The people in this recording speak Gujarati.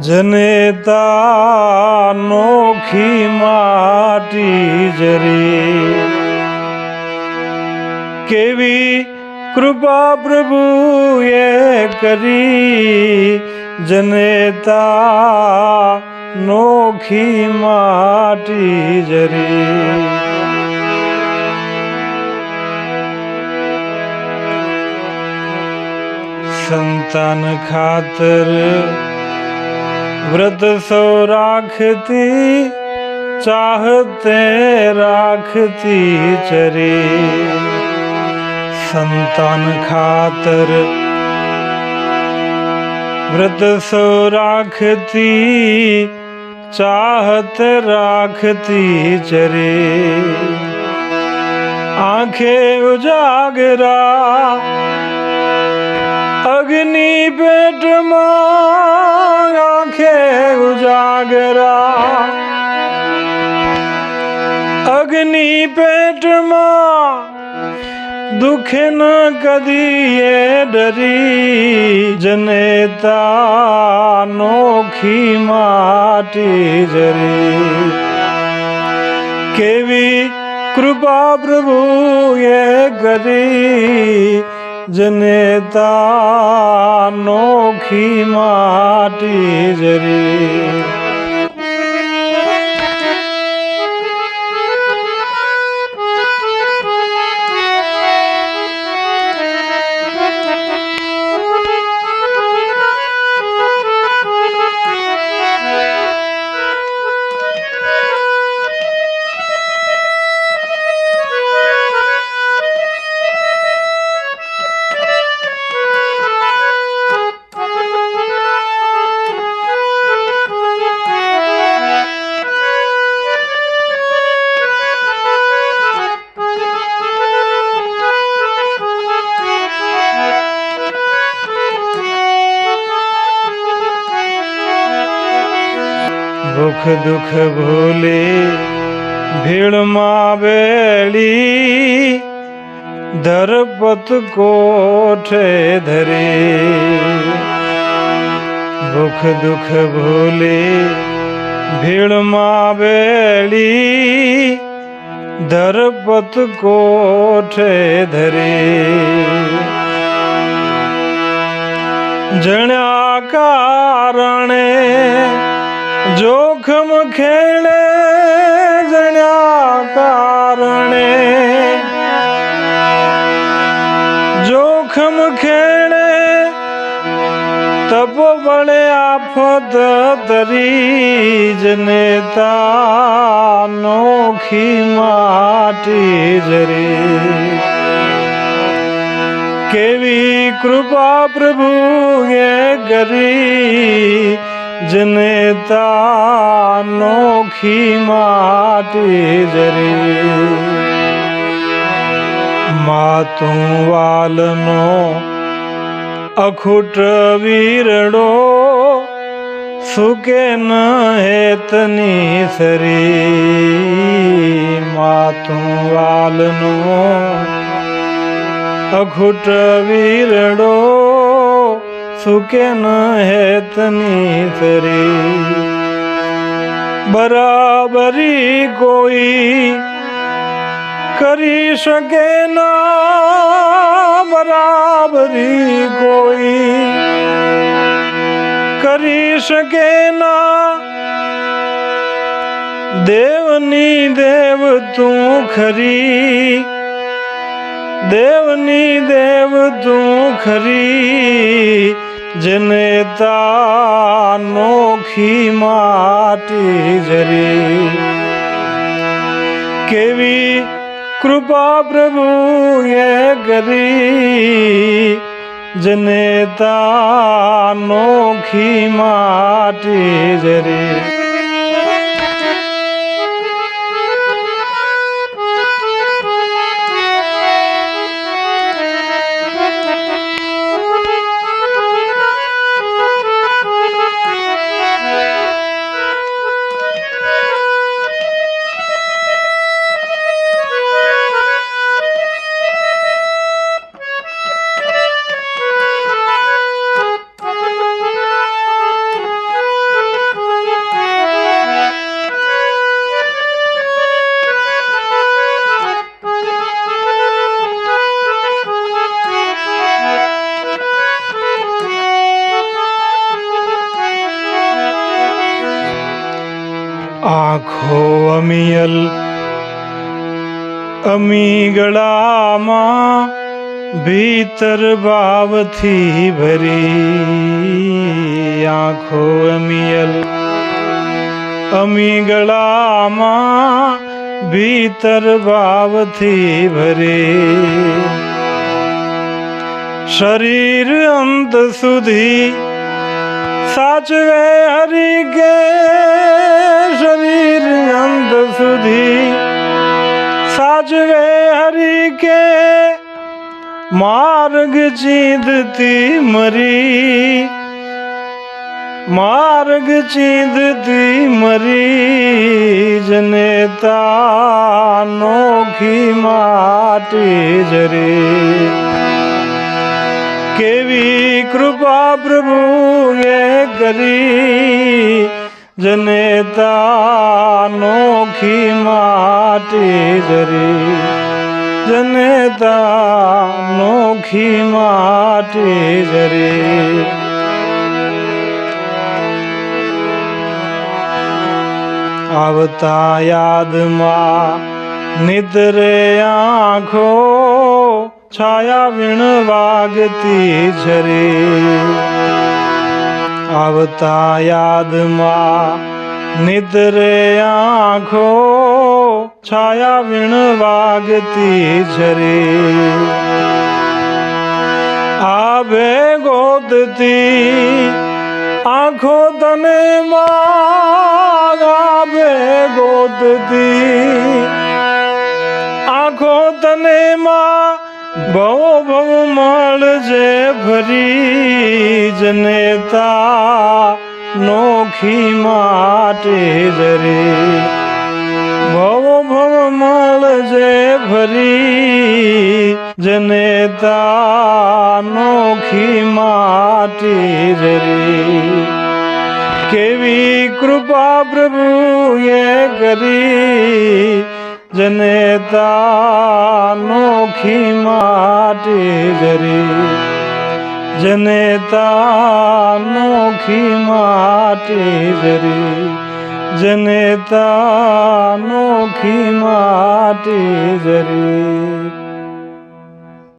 જનેતા નોખી માટી જરી. કેવી કૃપા પ્રભુએ કરી જનેતા નોખી માટી જરી. સંતાન ખાતર व्रत सो राखती चाहते राखती चरे संतान खातर व्रत सो राखती चाहत राखती चरे आंखें उजागरा अग्नि पेट मां પેટમાં દુઃખ ન કદીએ ડરી જનેતા નોખી માટી જરી કેવી કૃપા પ્રભુ એ કરી જનેતા નોખી માટી જરી ભૂખ દુઃખ ભૂલી ભીડમાં બેડી ધરપત કોઠે ધરી ભૂખ દુઃખ ભૂલી ભીડમાં બેડી ધરપત કોઠે ધરી જણ્યા કારણે જોખમ ખેડે જણ્યા કારણે. જોખમ ખેડે તપ બળે આફત તરી નેતા નોખી માટી જરી. કેવી કૃપા પ્રભુએ કરી જનેતા નોખી માટી જરી. માતું વાલનો અખૂટ વીરડો સુકે ન હેતની સરી. માતું વાલનો અખૂટ વીરડો સુકે ન હેતની તરી બરાબરી કોઈ કરી શકે ના? બરાબરી કોઈ કરી શકે ના? દેવની દેવ તું ખરી? દેવની દેવ તું ખરી? જનેતા નોખી માટી જરી. કેવી કૃપા પ્રભુએ કરી જનેતા નોખી માટી જરી. આખો અમિયલ અમી ગળામાં ભીતર ભાવથી ભરી આંખો અમિયલ અમીગળામાં ભીતર ભાવથી ભરે શરીર અંત સુધી સાચવે હરી કે શરીર અંત સુધી. સાચવે હરી કે માર્ગ ચીંધતી મરી. માર્ગ ચીંધતી મરી જનેતા નોખી માટી જરે. કેવી કૃપા પ્રભુએ કરી જને તાનોખી માટી ધરી. જને તાનોખી માટી ધરી. આવતા યાદમાં નિદ્રે આંખો છાયા વીણ વાગતી ઝરે. આવતા યાદમાં નિદરે આંખો, છાયા વીણ વાગતી ઝરે. આભે ગોદતી આંખો તને માગાવે ગોદતી આંખો તને માં ભવો બહુ મળજે ભરી જનેતા નોખી માટે જરે. ભવો ભવ મળજે ભરી જનેતા નોખી માટી જરી. કેવી કૃપા પ્રભુએ કરી જનેતા નોખી માટી જરી. જનેતા નોખી માટી જરી. માટી જરી.